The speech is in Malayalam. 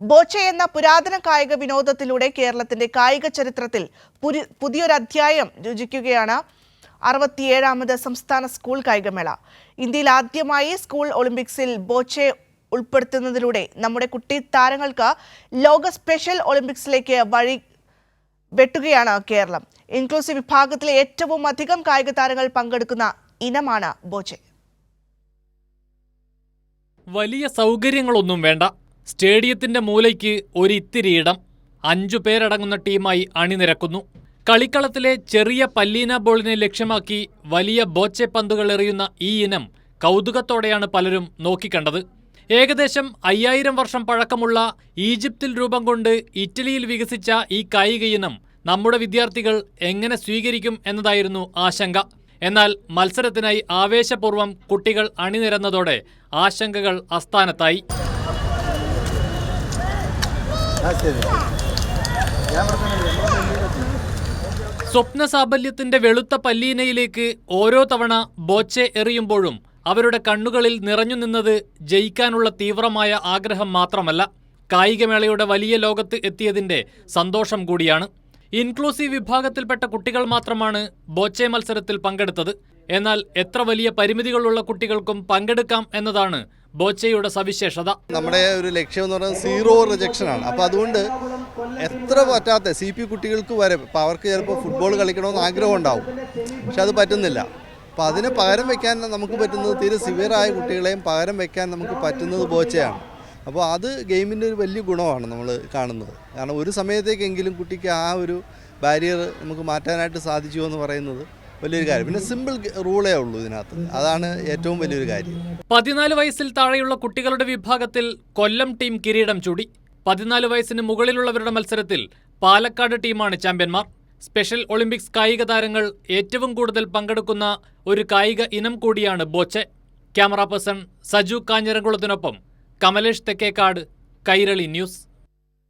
ബോച്ചെ എന്ന പുരാതന കായിക വിനോദത്തിലൂടെ കേരളത്തിന്റെ കായിക ചരിത്രത്തിൽ പുതിയൊരു അധ്യായം രുചിക്കുകയാണ് അറുപത്തിയേഴാമത് സംസ്ഥാന സ്കൂൾ കായികമേള. ഇന്ത്യയിൽ ആദ്യമായി സ്കൂൾ ഒളിമ്പിക്സിൽ ബോച്ചെ ഉൾപ്പെടുത്തുന്നതിലൂടെ നമ്മുടെ കുട്ടി താരങ്ങൾക്ക് ലോക സ്പെഷ്യൽ ഒളിമ്പിക്സിലേക്ക് വഴി വെട്ടുകയാണ് കേരളം. ഇൻക്ലൂസീവ് വിഭാഗത്തിലെ ഏറ്റവും അധികം കായിക താരങ്ങൾ പങ്കെടുക്കുന്ന ഇനമാണ് ബോച്ചെ. വലിയ സൗകര്യങ്ങളൊന്നും വേണ്ട. സ്റ്റേഡിയത്തിന്റെ മൂലയ്ക്ക് ഒരിത്തിരിയിടം അഞ്ചു പേരടങ്ങുന്ന ടീമായി അണിനിരക്കുന്നു. കളിക്കളത്തിലെ ചെറിയ പല്ലീന ബോളിനെ ലക്ഷ്യമാക്കി വലിയ ബോച്ചെ പന്തുകൾ എറിയുന്ന ഈ ഇനം കൗതുകത്തോടെയാണ് പലരും നോക്കിക്കണ്ടത്. ഏകദേശം അയ്യായിരം വർഷം പഴക്കമുള്ള ഈജിപ്തിൽ രൂപം കൊണ്ട് ഇറ്റലിയിൽ വികസിച്ച ഈ കായിക ഇനം നമ്മുടെ വിദ്യാർത്ഥികൾ എങ്ങനെ സ്വീകരിക്കും എന്നതായിരുന്നു ആശങ്ക. എന്നാൽ മത്സരത്തിനായി ആവേശപൂർവം കുട്ടികൾ അണിനിരന്നതോടെ ആശങ്കകൾ അസ്ഥാനത്തായി സ്വപ്ന സാഫല്യത്തിന്റെ വെളുത്ത പല്ലീനയിലേക്ക് ഓരോ തവണ ബോച്ചെ എറിയുമ്പോഴും അവരുടെ കണ്ണുകളിൽ നിറഞ്ഞു നിന്നത് ജയിക്കാനുള്ള തീവ്രമായ ആഗ്രഹം മാത്രമല്ല. കായികമേളയുടെ വലിയ ലോകത്ത് എത്തിയതിന്റെ സന്തോഷം കൂടിയാണ്. ഇൻക്ലൂസീവ് വിഭാഗത്തിൽപ്പെട്ട കുട്ടികൾ മാത്രമാണ് ബോച്ചെ മത്സരത്തിൽ പങ്കെടുത്തത്. എന്നാൽ എത്ര വലിയ പരിമിതികളുള്ള കുട്ടികൾക്കും പങ്കെടുക്കാം എന്നതാണ് ബോച്ചയുടെ സവിശേഷത. നമ്മുടെ ഒരു ലക്ഷ്യം എന്ന് പറയുന്നത് സീറോ റിജക്ഷൻ ആണ്. അപ്പോൾ അതുകൊണ്ട് എത്ര പറ്റാത്ത സി പി കുട്ടികൾക്ക് വരെ ഇപ്പോൾ അവർക്ക് ചിലപ്പോൾ ഫുട്ബോൾ കളിക്കണമെന്ന് ആഗ്രഹം ഉണ്ടാവും. പക്ഷെ അത് പറ്റുന്നില്ല. അപ്പോൾ അതിന് പകരം വെക്കാൻ നമുക്ക് പറ്റുന്നത് തീരെ സിവിയറായ കുട്ടികളെയും പകരം വെക്കാൻ നമുക്ക് പറ്റുന്നത് ബോച്ചയാണ്. അപ്പോൾ അത് ഗെയിമിന്റെ ഒരു വലിയ ഗുണമാണ് നമ്മൾ കാണുന്നത്. കാരണം ഒരു സമയത്തേക്കെങ്കിലും കുട്ടിക്ക് ആ ഒരു ബാരിയർ നമുക്ക് മാറ്റാനായിട്ട് സാധിച്ചു എന്ന് പറയുന്നത് വലിയൊരു കാര്യം. പിന്നെ സിമ്പിൾ റൂളേ ഉള്ളൂ ഇതിനകത്ത്. അതാണ് ഏറ്റവും വലിയൊരു കാര്യം. പതിനാല് വയസ്സിൽ താഴെയുള്ള കുട്ടികളുടെ വിഭാഗത്തിൽ കൊല്ലം ടീം കിരീടം ചൂടി. പതിനാല് വയസ്സിന് മുകളിലുള്ളവരുടെ മത്സരത്തിൽ പാലക്കാട് ടീമാണ് ചാമ്പ്യന്മാർ. സ്പെഷ്യൽ ഒളിമ്പിക്സ് കായിക താരങ്ങൾ ഏറ്റവും കൂടുതൽ പങ്കെടുക്കുന്ന ഒരു കായിക ഇനം കൂടിയാണ് ബോച്ചെ. ക്യാമറ പേഴ്സൺ സജു കാഞ്ഞിരംകുളത്തിനൊപ്പം കമലേഷ് തെക്കേക്കാട് കൈരളി ന്യൂസ്.